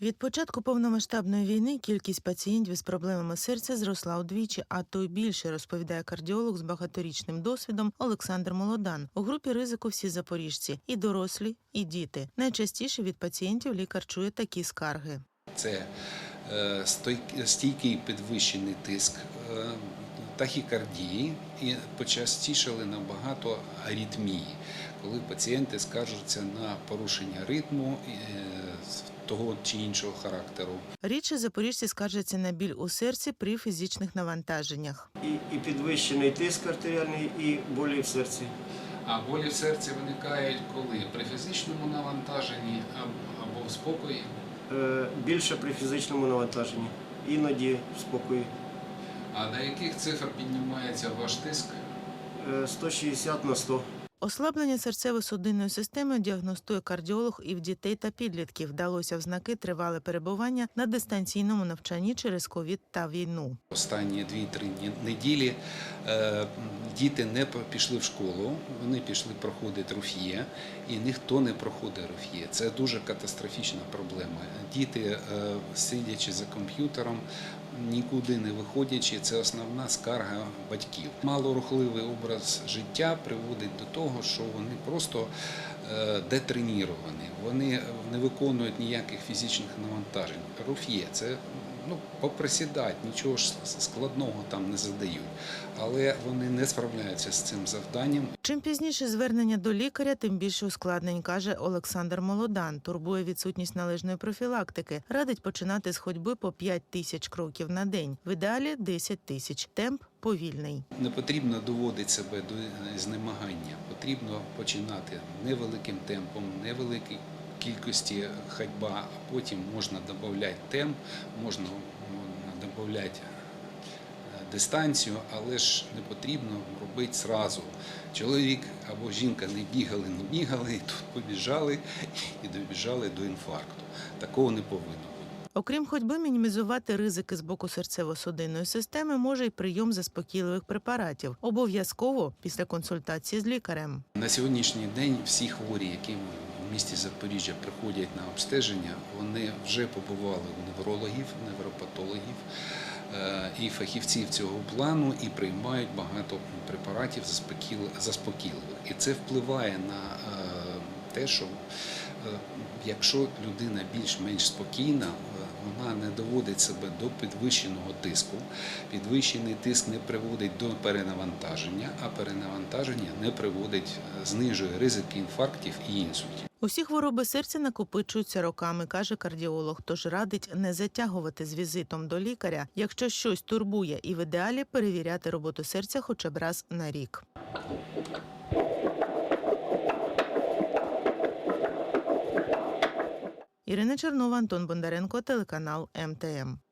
Від початку повномасштабної війни кількість пацієнтів з проблемами серця зросла удвічі, а то й більше, розповідає кардіолог з багаторічним досвідом Олександр Молодан. У групі ризику всі запоріжці і дорослі, і діти. Найчастіше від пацієнтів лікар чує такі скарги. Це е, стійкий підвищений тиск, е, тахікардії і почастішали набагато аритмії, коли пацієнти скаржаться на порушення ритму е, того чи іншого характеру. Рідше запоріжці скаржаться на біль у серці при фізичних навантаженнях. І, і підвищений тиск артеріальний, і болі в серці. А болі в серці виникають коли? При фізичному навантаженні або в спокої. Е, більше при фізичному навантаженні. Іноді в спокої. А на яких цифр піднімається ваш тиск? Е, 160 на 100. Ослаблення серцево-судинної системи діагностує кардіолог і в дітей та підлітків. Вдалося в знаки тривале перебування на дистанційному навчанні через ковід та війну. Останні 2-3 неділі е, діти не пішли в школу, вони пішли проходити руф'є, і ніхто не проходить руф'є. Це дуже катастрофічна проблема. Діти, е, сидячи за комп'ютером, нікуди не виходячи, це основна скарга батьків. Малорухливий образ життя приводить до того, що вони просто е, детреніровані, вони не виконують ніяких фізичних навантажень. Руф'є це ну, поприсідати, нічого ж складного там не задають. Але вони не справляються з цим завданням. Чим пізніше звернення до лікаря, тим більше ускладнень, каже Олександр Молодан. Турбує відсутність належної профілактики. Радить починати з ходьби по 5 тисяч кроків на день. В ідеалі 10 тисяч. Темп повільний. Не потрібно доводити себе до знемагання. Потрібно починати невеликим темпом, невеликій кількості ходьба, а потім можна додати темп, можна додати дистанцію, але ж не потрібно робити зразу. Чоловік або жінка не бігали, не бігали, і тут побіжали і добіжали до інфаркту. Такого не повинно. Окрім ходьби, мінімізувати ризики з боку серцево-судинної системи може й прийом заспокійливих препаратів. Обов'язково після консультації з лікарем. На сьогоднішній день всі хворі, які в місті Запоріжжя приходять на обстеження, вони вже побували у неврологів, невропатологів е, і фахівців цього плану і приймають багато препаратів заспокійливих. І це впливає на е, те, що е, якщо людина більш-менш спокійна, е, вона не доводить себе до підвищеного тиску. Підвищений тиск не приводить до перенавантаження, а перенавантаження не приводить, е, знижує ризики інфарктів і інсультів. Усі хвороби серця накопичуються роками, каже кардіолог. Тож радить не затягувати з візитом до лікаря, якщо щось турбує, і в ідеалі перевіряти роботу серця хоча б раз на рік. Ірина Чернова, Антон Бондаренко, телеканал МТМ.